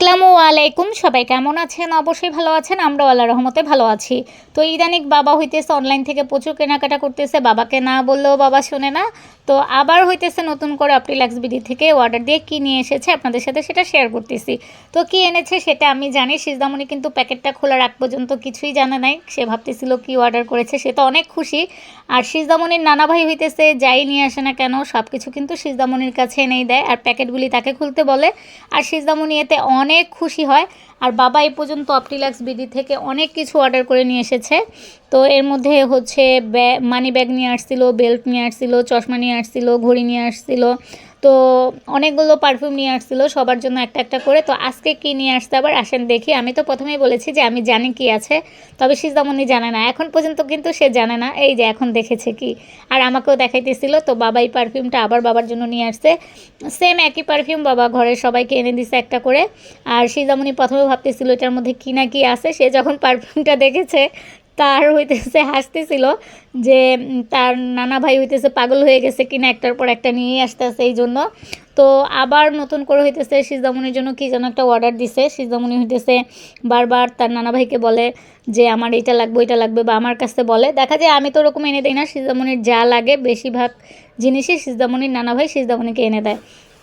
আসসালামু আলাইকুম। সবাই কেমন আছেন? অবশ্যই ভালো আছেন। আমরা আল্লাহ রহমতে ভালো আছি। তো ইদানিক বাবা হইতেছে অনলাইন থেকে প্রচুর কেনাকাটা করতেছে। বাবাকে না বললেও বাবা শোনে না। তো আবার হইতেছে নতুন করে অপটিলাক্স বিডি থেকে অর্ডার দিয়ে কী নিয়ে এসেছে আপনাদের সাথে সেটা শেয়ার করতেছি। তো কি এনেছে সেটা আমি জানি। সিজদামণি কিন্তু প্যাকেটটা খোলার আগ পর্যন্ত কিছুই জানে নাই। সে ভাবতেছিল কি অর্ডার করেছে, সে তো অনেক খুশি। আর সিজদামণির নানা ভাই হইতেছে, যাই নিয়ে আসে না কেন সব কিছু কিন্তু সিজদামণির কাছে এনেই দেয়। আর প্যাকেটগুলি তাকে খুলতে বলে। আর সিজদামণি এতে অনেক খুশি হয়। আর বাবা এই পর্যন্ত অপটিলাক্স বিডি থেকে অনেক কিছু অর্ডার করে নিয়ে এসেছে। তো এর মধ্যে হচ্ছে মানি ব্যাগ নিয়ে আসছিল বেল্ট নিয়ে আসছিল, চশমা নিয়ে আসছিল, ঘড়ি নিয়ে আসছিল তো অনেকগুলো পারফিউম নিয়ে আসছিল, সবার জন্য একটা একটা করে। তো আজকে কি নিয়ে আসতে আবার আসেন দেখি। আমি তো প্রথমেই বলেছি যে আমি জানি কি আছে, তবে সিজদামনি জানে না। এখন পর্যন্ত কিন্তু সে জানে না, এই যে এখন দেখেছে কি। আর আমাকেও দেখাইতেছিল, তো বাবা এই পারফিউমটা আবার বাবার জন্য নিয়ে আসছে। সেম একই পারফিউম বাবা ঘরের সবাইকে এনে দিছে একটা করে। আর সিজদামনি প্রথমে ভাবতেছিল এটার মধ্যে কি না কি আছে। সে যখন পারফিউমটা দেখেছে তার হইতেছে, হাসতেছিল যে তার নানা ভাই হইতেছে পাগল হয়ে গেছে কিনা একটার পর একটা নিয়ে আসতেছে এই জন্য। তো আবার নতুন করে হইতেছে সিজদামনির জন্য কি যেন একটা অর্ডার দিছে। সিজদামনি হইতেছে বারবার তার নানা ভাইকে বলে যে, আমার এটা লাগবে, ওইটা লাগবে বা আমার কাছে বলে। দেখা যায় আমি তো ওরকম এনে দিই না সিজদামনির যা লাগে বেশিরভাগ জিনিসই সিজদামনির নানা ভাই সিজদামনিকে এনে দেয়।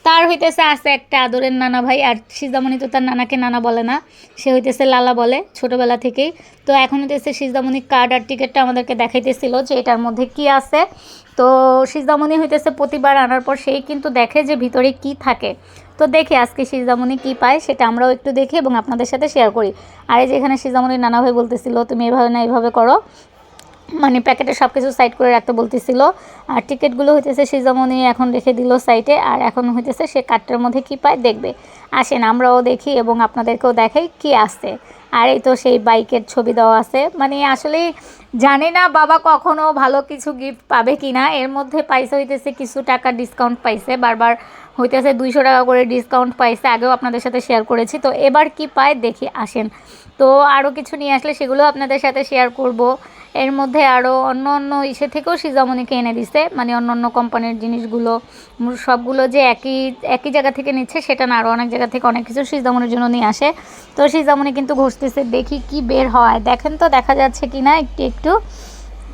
তার হইতেছে আছে একটা আদরের নানা ভাই, আর সিজদামণি তো তার নানাকে নানা বলে না, সে হইতেছে লালা বলে ছোটোবেলা থেকেই। তো এখন হইতেছে সিজদামণি কার্ড আর টিকিটটা আমাদেরকে দেখাইতেছিল যে এটার মধ্যে কি আছে। তো সিজদামণি হইতেছে প্রতিবার আনার পর সেই কিন্তু দেখে যে ভিতরে কি থাকে। তো দেখি আজকে সিজদামণি কি পায়, সেটা আমরাও একটু দেখি এবং আপনাদের সাথে শেয়ার করি। আর এই যে এখানে সিজদামণির নানা ভাই বলতেছিল, তুমি এভাবে না এভাবে করো। মানে প্যাকেটে সব কিছু সাইড করে রাখতে বলতেছিল। আর টিকিটগুলো হইতেছে সে যেমনই এখন রেখে দিল সাইটে, আর এখন হইতেছে সে কার্ডটার মধ্যে কি পায় দেখবে। আসেন, আমরাও দেখি এবং আপনাদেরকেও দেখাই কি আসছে আর এই তো সেই বাইকের ছবি দেওয়া আছে। মানে আসলে জানি না বাবা কখনো ভালো কিছু গিফট পাবে কি না এর মধ্যে পাইসা হইতেছে কিছু টাকা ডিসকাউন্ট পাইছে। বারবার হইতেছে দুইশো টাকা করে ডিসকাউন্ট পাইছে। আগেও আপনাদের সাথে শেয়ার করেছি। তো এবার কি পায় দেখি, আসেন। তো আরও কিছু নিয়ে আসলে সেগুলো আপনাদের সাথে শেয়ার করব। এর মধ্যে আরও অন্য অন্য ইসে থেকেও সিজামণিকে এনে দিছে। মানে অন্য অন্য কোম্পানির জিনিসগুলো সবগুলো যে একই একই জায়গা থেকে নিচ্ছে, সেটা না। আরও অনেক জায়গা থেকে অনেক কিছু সিজামনির জন্য নিয়ে আসে। তো সিজামণি কিন্তু ঘষতেছে, দেখি কি বের হয়। দেখেন তো, দেখা যাচ্ছে কি না একটু একটু।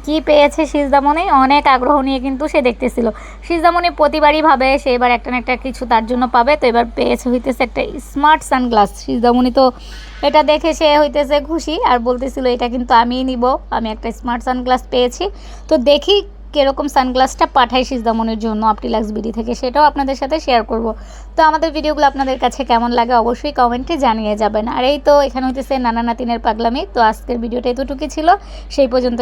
কি পেয়েছে সিজদামণি? অনেক আগ্রহ নিয়ে কিন্তু সে দেখতেছিল। সিজদামণি প্রতিবারই ভাবে সে এবার একটা না একটা কিছু তার জন্য পাবে, তো এবার পেয়েছে হইতেছে একটা স্মার্ট সানগ্লাস। সিজদামণি তো এটা দেখে সে হইতেছে খুশি আর বলতেছিল, এটা কিন্তু আমিই নিব, আমি একটা স্মার্ট সানগ্লাস পেয়েছি। তো দেখি কীরকম সানগ্লাসটা পাঠাই সিজদামনির জন্য আপটিলাক্স বিডি থেকে, সেটাও আপনাদের সাথে শেয়ার করব। তো আমাদের ভিডিওগুলো আপনাদের কাছে কেমন লাগে অবশ্যই কমেন্টে জানিয়ে যাবেন। আর এই তো এখানে হইতেছে নানা নাতিনের পাগলামি, তো আজকের ভিডিওটা এতটুকুই ছিল। সেই পর্যন্ত